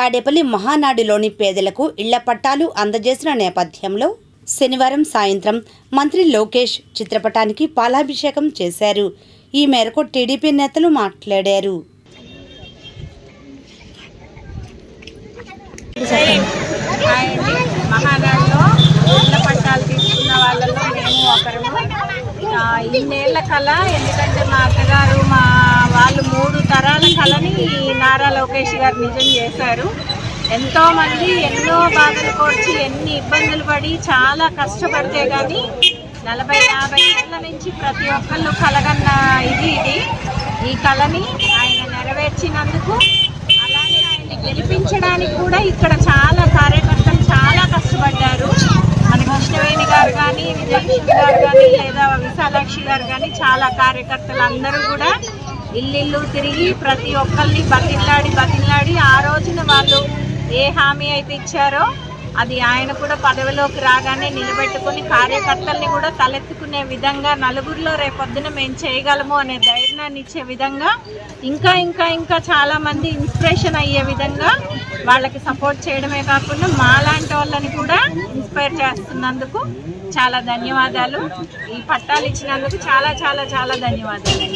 తాడేపల్లి మహానాడులోని పేదలకు ఇళ్ళ పట్టాలు అందజేసిన నేపథ్యంలో శనివారం సాయంత్రం మంత్రి లోకేష్ చిత్రపటానికి పాలాభిషేకం చేశారు. ఈ మేరకు టీడీపీ నేతలు మాట్లాడారు. మహానాడులో ఇళ్ళ పట్టాలు తీసుకున్న వాళ్ళలో మేము ఇన్నేళ్ళ కళ ఎందుకంటే మా అత్తగారు మా వాళ్ళు మూడు తరాల కళని ఈ నారా లోకేష్ గారు నిజం చేశారు. ఎంతోమంది ఎన్నో బాధలు కోర్చి ఎన్ని ఇబ్బందులు పడి చాలా కష్టపడితే కానీ నలభై యాభై ఏళ్ళ నుంచి ప్రతి ఒక్కళ్ళు కలగన్న ఇది ఇది. ఈ కళని ఆయన నెరవేర్చినందుకు అలానే ఆయన్ని గెలిపించడానికి కూడా ఇక్కడ చాలా కార్యకర్తలు చాలా కష్టపడ్డారు. మన కృష్ణవేణి గారు కానీ విజయలక్ష్మి గారు కానీ లేదా విశాలాక్షి గారు కానీ చాలా కార్యకర్తలు అందరూ కూడా ఇల్లు తిరిగి ప్రతి ఒక్కరిని బతిల్లాడి బతిల్లాడి ఆ రోజున వాళ్ళు ఏ హామీ అయితే ఇచ్చారో అది ఆయన కూడా పదవిలోకి రాగానే నిలబెట్టుకుని కార్యకర్తల్ని కూడా తలెత్తుకునే విధంగా నలుగురిలో రేపొద్దున మేము చేయగలము అనే ధైర్యాన్ని ఇచ్చే విధంగా ఇంకా ఇంకా ఇంకా చాలామంది ఇన్స్పిరేషన్ అయ్యే విధంగా వాళ్ళకి సపోర్ట్ చేయడమే కాకుండా మాలాంటి వాళ్ళని కూడా ఇన్స్పైర్ చేస్తున్నందుకు చాలా ధన్యవాదాలు. ఈ పట్టాలు ఇచ్చినందుకు చాలా చాలా చాలా ధన్యవాదాలు.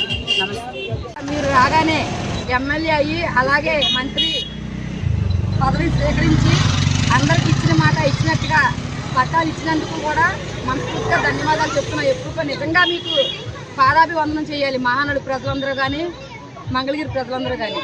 మీరు రాగానే ఎమ్మెల్యే అయ్యి అలాగే మంత్రి పదవి స్వీకరించి అందరికి ఇచ్చిన మాట ఇచ్చినట్టుగా పట్టాలు ఇచ్చినందుకు కూడా మనస్ఫూర్తిగా ధన్యవాదాలు చెప్తున్నా. ఎప్పుడు నిజంగా మీకు పాదాభివందనం చేయాలి. మహానడు ప్రజలందరూ కానీ మంగళగిరి ప్రజలందరూ కానీ